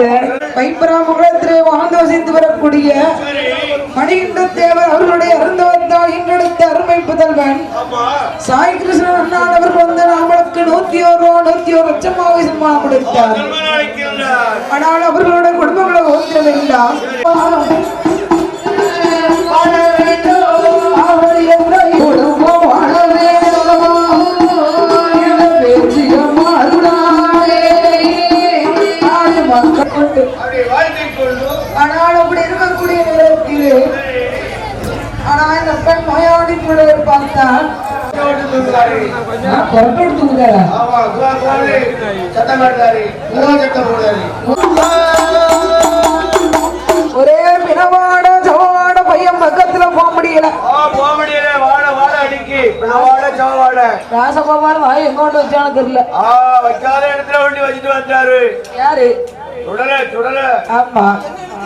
வைத்த வைப்பராமகுலத்திலே வாழ்ந்து வசித்து வரக்கூடிய மணிகண்ட தேவர் அவர்களுடைய அருந்தவத்தால் இன்றெடுத்த அருமை புதல்வன். சாய் கிருஷ்ணன் அண்ணான் அவர்கள் வந்து நம்மளுக்கு நூத்தி ஒரு ரூபா நூத்தி ஒரு லட்சமாக சன்மானம் கொடுத்தார். ஆனால் அவர்களுடைய குடும்பங்களை ஓத்திரவில்லாம் அப்படி பிள்ளையை பார்த்தால் நான் புறப்பட்டு தூங்குதா ஆமா குவா குவாரி சத்தம் காட்டுறாரு சத்தம் போடுறாரு ஒரே பிணவாட சவாட பையன் பக்கத்துல போக முடியல. போக முடியல வாட வாட அடிக்கி வாட சவாட ராசகோபால் வாய் எங்க கொண்டு வச்சானு தெரியல. ஆ வைக்காத இடத்துல வண்டி வச்சுட்டு வந்தாரு. யாரு? சுடல சுடல. ஆமா.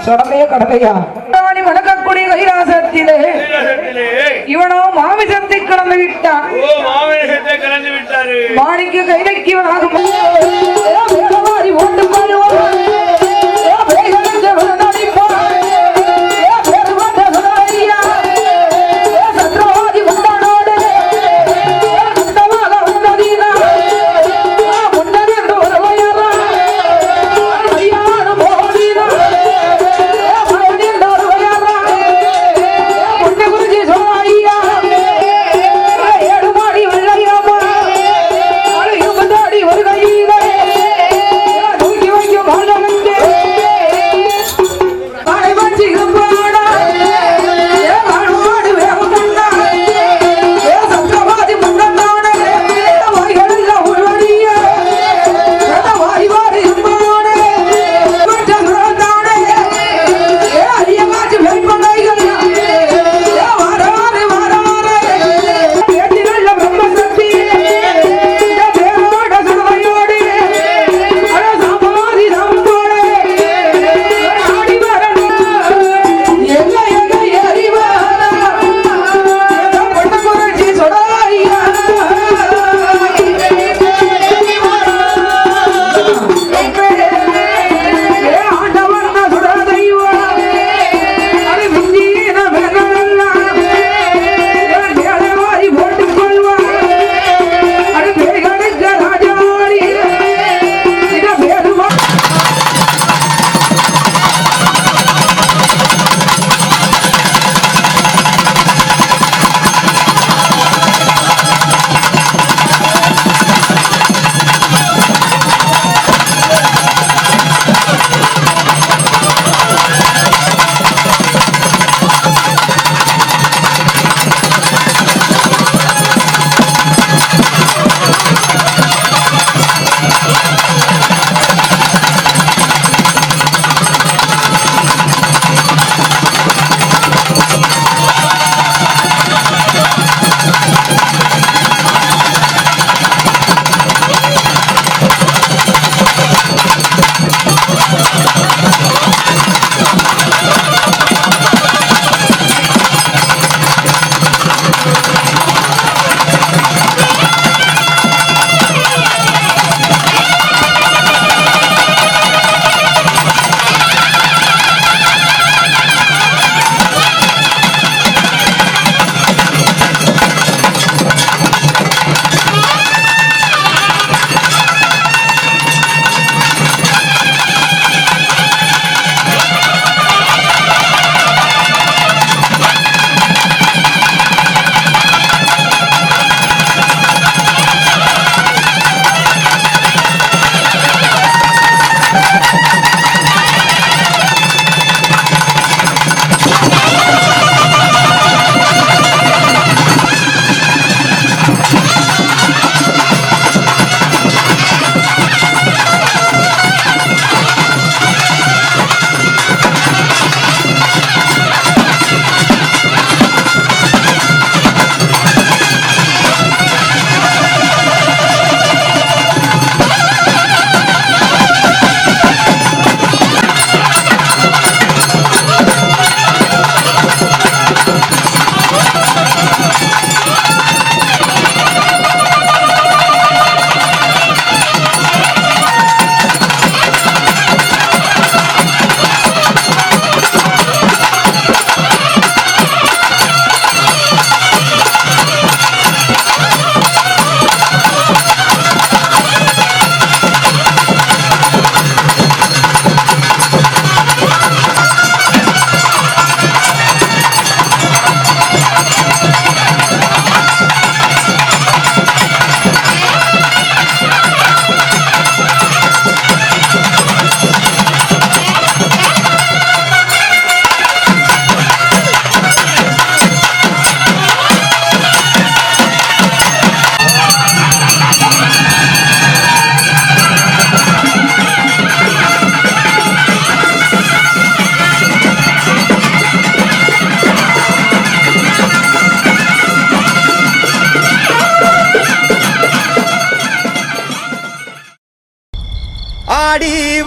சொடமைய கடமையா? ராணி வணக்கக்கூடிய கைலாசத்திலே இவனோ மாமிசத்தை கடந்து விட்டான். மாணிக்க கைலக்கியவனாக வேகவாரி ஓட்டு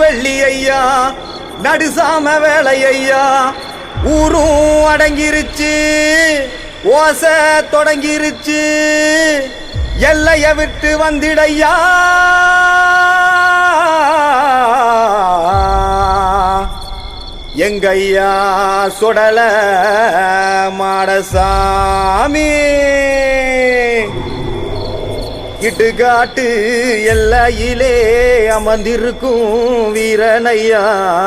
வெள்ளி ஐயா நடுசாம வேலை ஐயா. ஊரும் அடங்கிருச்சு ஓசை தொடங்கிருச்சு. எல்லைய விட்டு வந்திடையா. எங்கையா சுடல மாடசாமி. இட்டுக்காட்டு எல்லையிலே அமர்ந்திருக்கும் வீரனையா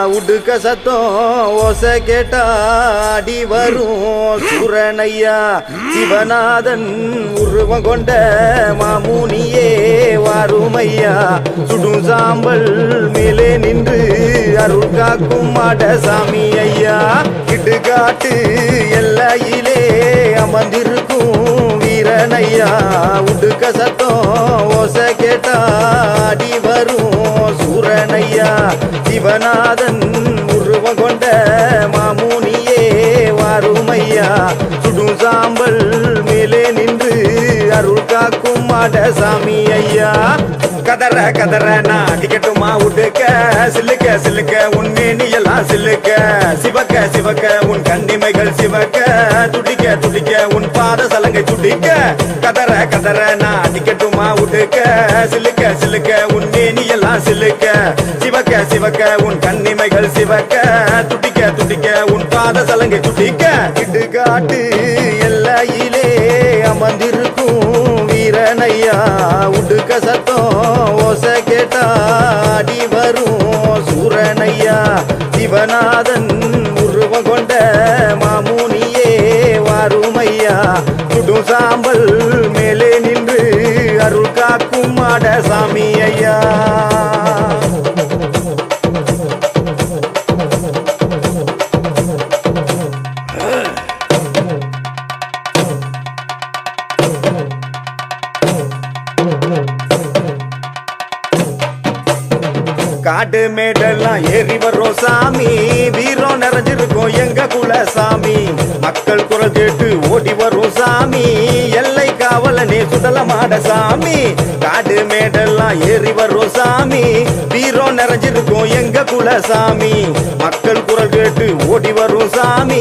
உடுக்க சத்தம் ஓசை கேட்டா அடி வரும் சூரனையா. சிவநாதன் உருவம் கொண்ட மாமுனியே வாருமையா. சுடும் சாம்பல் மேலே நின்று அருள் காக்கும் மாடசாமி ஐயா. இட்டுக்காட்டு எல்லையிலே அமர்ந்திருக்கும் வீரனையா உடுக்க சத்தம் ஓச கேட்டா அடி வரும் சூரனையா? சிவநாதன் உருவம் கொண்ட மாமுனியே வாருமையா? அருள் காக்கும் மாடசாமி ஐயா கதற கதற நான் அடிக்கட்டுமா உடுக்க. சில்லுக்க சில்லுக்க உன் மேனியெல்லாம் சில்லுக்க சிவக்க சிவக்க உன் கண்ணிமைகள் சிவக்க. துடிக்க துடிக்க உன் பாத சலங்கை துடிக்க. கதற கதற நான் அடிக்கட்டுமா உடுக்க. சில்லுக்க சில்லுக்க உன் மேனியெல்லாம் சில்லுக்க சிவக்க சிவக்க உன் கண்ணிமைகள் சிவக்க. துடிக்க துடிக்க உன் பாத சலங்கை துடிக்க. இடுகாட்டு கண்ணையா? உடுக்க சத்தம் ஓச கேட்டா அடி வரும். சூரனையா? சிவநாதன் உருவம் கொண்ட மாமுனியே வாருமையா? சுடும் சாம்பல் மேலே நின்று அருள் காக்கும் மாட சாமி ஐயா ஏறி சாமி வீரம் நிறைஞ்சிருக்கோம். எங்க குல சாமி மக்கள் குரல் கேட்டு ஓடி வரும் சாமி. எல்லை காவலனே சுடலமாட சாமி. காடு மேடெல்லாம் ஏறி வர்றோம் சாமி. வீரம் நிறைஞ்சிருக்கும் எங்க குல சாமி மக்கள் குரல் கேட்டு ஓடி வரும் சாமி.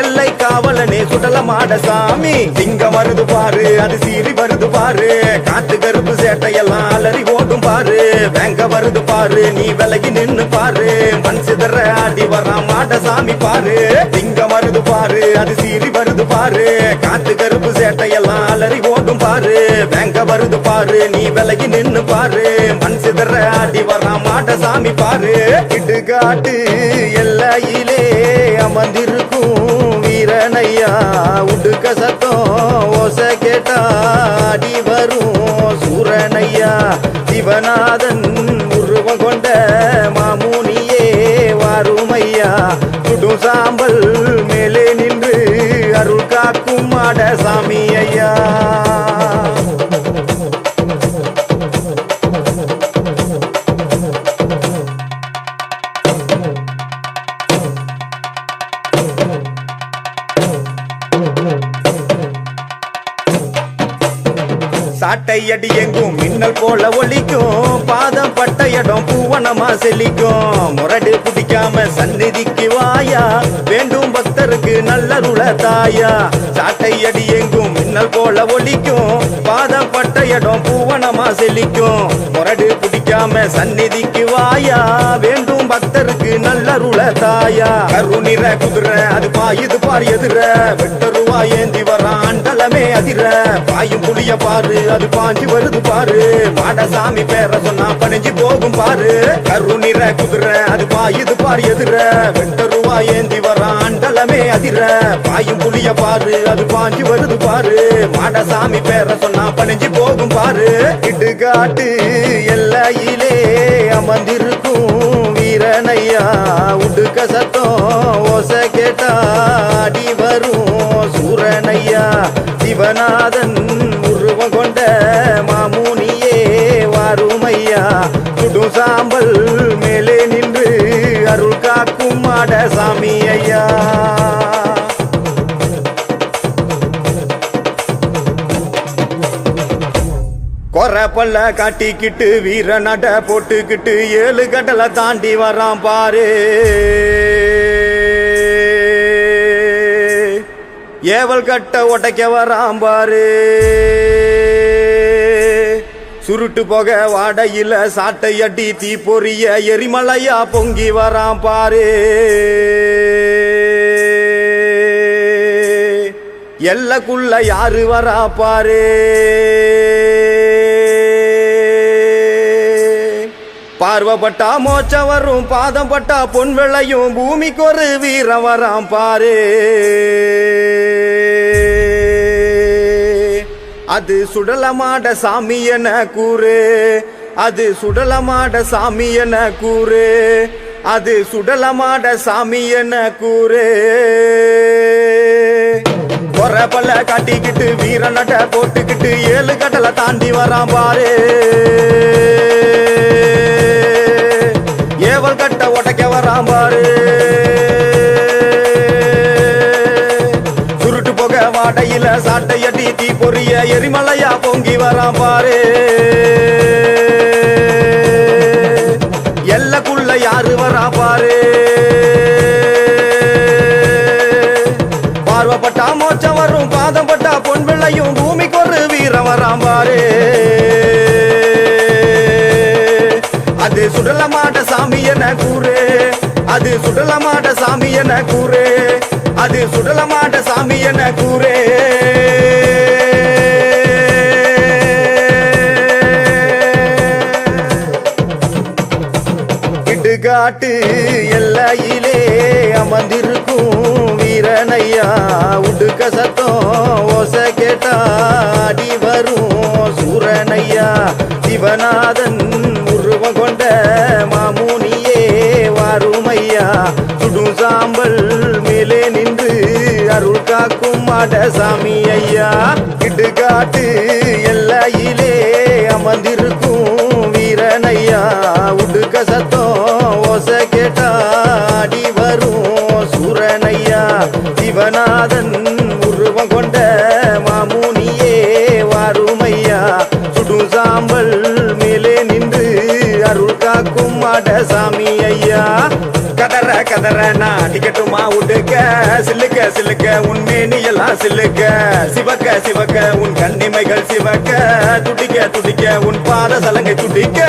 எல்லை காவலனே சுடலமாட சாமி. சிங்கம் வருது பாரு அது சீறி வருது பாரு. காத்து கருப்பு சேட்டையெல்லாம் அலறி ஓடும் பாரு. வேங்க வருது பாரு நீ விலகி நின்னு பாரு. மண் சிதற ஆடி வரான் மாட சாமி பாரு. சிங்கம் வருது பாரு அது சீறி வருது பாரு காத்து கருப்பு சேட்டையெல்லாம் அலறி ஓடும் பாரு. வேங்க வருது பாரு நீ விலகி நின்னு பாரு. மண் சிதற ஆடி வரான் மாட்ட சாமி பாரு. கிட்டு காட்டு எல்லையிலே அமர்ந்திருக்கும் வீரனையா. உடுக்க சத்தம் ஓச கேட்டா அடி வரும் சூரனையா. சிவநாதன் உருவம் கொண்ட மாமூனியே வாருமையா. சுடும் சாம்பல் சாமி ஐயா. சாட்டை அடி எங்கும் மின்னல் போல ஒலிக்கும். பாதம் பட்ட இடம் பூவனமா செழிக்கும். முரடு பிடிக்காம சந்நிதிக்கு வாயா. வேண்டும் பக்தருக்கு நல்லருள தாயா. அடி எங்கும் மின்னல் போல ஒலிக்கும். பாதம் பட்ட இடம் பூவனமா செழிக்கும். முரடு பிடிக்காம சந்நிதிக்கு வாயா. வேண்டும் வெட்டருக்கு நல்லருள தாயா. கருநிற குதிர அது பாயுது பார் எதிர. வெட்டருவா ஏந்தி வரான் அண்டலமே அதிர. பாயும் புளிய பாரு அது பாஞ்சு வருது பாரு. மாடசாமி பேர சொன்னா பணிஞ்சு போகும் பாரு. கருநிற குதிர அது பாயுது பார் எதிர. வெட்டருவா ஏந்தி வரான் அண்டலமே அதிர. பாயும் புளிய பாரு அது பாஞ்சு வருது பாரு. மாடசாமி பேர சொன்னா பணிஞ்சு போகும் பாரு. இடுகாட்டு எல்லையிலே அமர்ந்திருக்கும் வீரனையா உடுக்க சத்தம் ஓச கேட்டா அடி வரும் சூரனையா. சிவநாதன் உருவம் கொண்ட மாமுனியே வாருமையா. சுடும் சாம்பல் மேலே நின்று அருள் காக்கும் மாட சாமி பல்ல காட்டிக்கிட்டு வீர நட போட்டுக்கிட்டு ஏழு கடலை தாண்டி வரான் பாரு. ஏவல் கட்ட உடைக்க வரான் பாரு. சுருட்டு போக வாடையில சாட்டை அடி தீ பொரிய எரிமலையா பொங்கி வரான் பாரு. எல்லக்குள்ள யாரு வரா பாரு. கர்வப்பட்டா மோச்சம் வரும் பாதம் பட்டா பொன் விளையும் பூமிக்கு ஒரு வீரம் வரான் பாரு. அது சுடலமாட சாமி என கூறு. அது சுடலமாட சாமி என கூறு. அது சுடலமாட சாமி என கூறு. பல்ல கட்டிக்கிட்டு வீர நட போட்டுக்கிட்டு ஏழு கடலை தாண்டி வரான் பாரு. ஏவல் கட்ட உடைக்க வராம்பாரு சுருட்டு போக வாடையில சாட்டை தீ பொறிய எரிமலையா பொங்கி வராம்பாரு. என கூறு. அது சுடலமாட சாமி என கூறு. அது சுடலமாட்ட சாமி என கூறு. இடுகாட்டு எல்லையிலே அமர்ந்திருக்கும் வீரனையா. உடுக்க சத்தம் ஓச கேட்டா அடி வரும் சூரனையா. சிவநாதன் உருவம் கொண்ட மாமுனியே சுடும் சாம்பல் மேலே நின்று அருள் காக்கும் மாடசாமி ஐயா. கிட்டு காட்டு எல்லையிலே அமர்ந்திருக்கும் வீரனையா. கதற நான் டிக்கெட்டுமா உடுக்க சில்லுக்க சில்லுக்க உன் மேனி எல்லாம் சில்லுக்க சிவக்க சிவக்க உன் கண்ணிமைகள் சிவக்க. துடிக்க துடிக்க உன் பாத சலங்கை துடிக்க.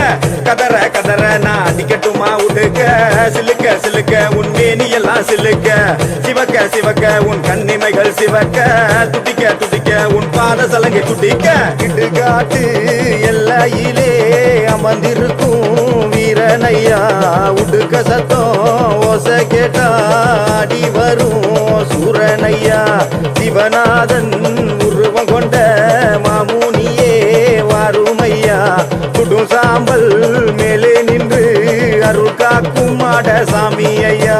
கதற கதற நான் டிக்கெட்டுமா உடுக்க. சில்லுக்க சில்லுக்க உன் மேனி எல்லாம் சில்லுக்க சிவக்க சிவக்க உன் கண்ணிமைகள் சிவக்க. துடிக்க துடிக்க உன் பாத சலங்கை துடிக்க. இடுகாட்டு எல்லையிலே அமர்ந்திருக்கும் வீரனையா உடுக்க சத்தம் ஓச கேட்டாடி வரும் சூரனையா. சிவநாதன் உருவம் கொண்ட மாமுனியே வாருமையா. குடும் சாம்பல் மேலே நின்று அருள் காக்கும் மாட சாமி ஐயா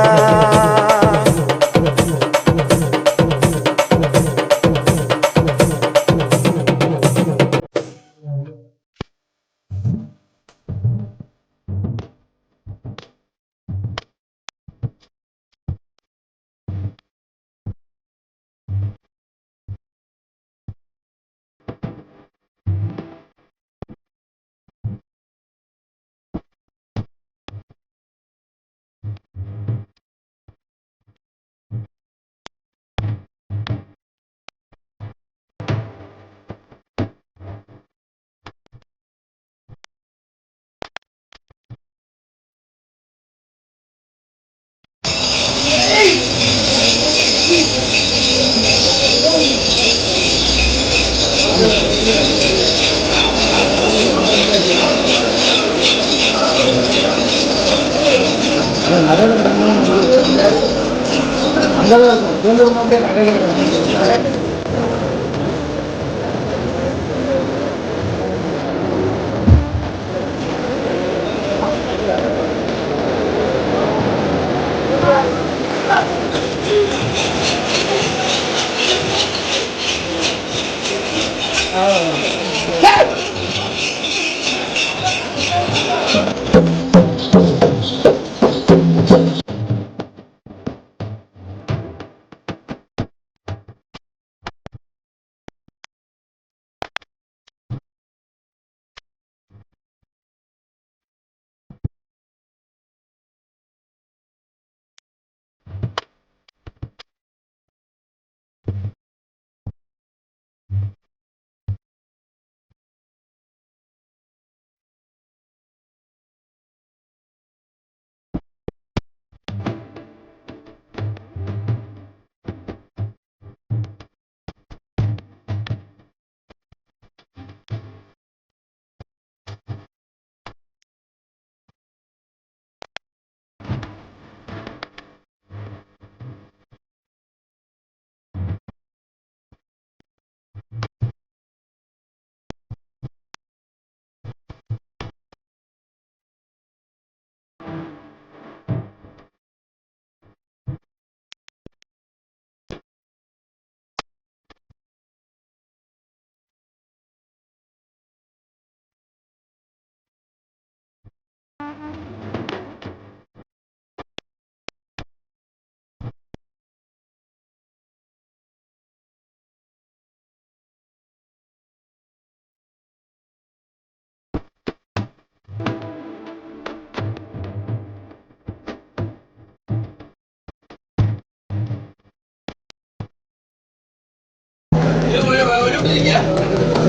我就不要，我就不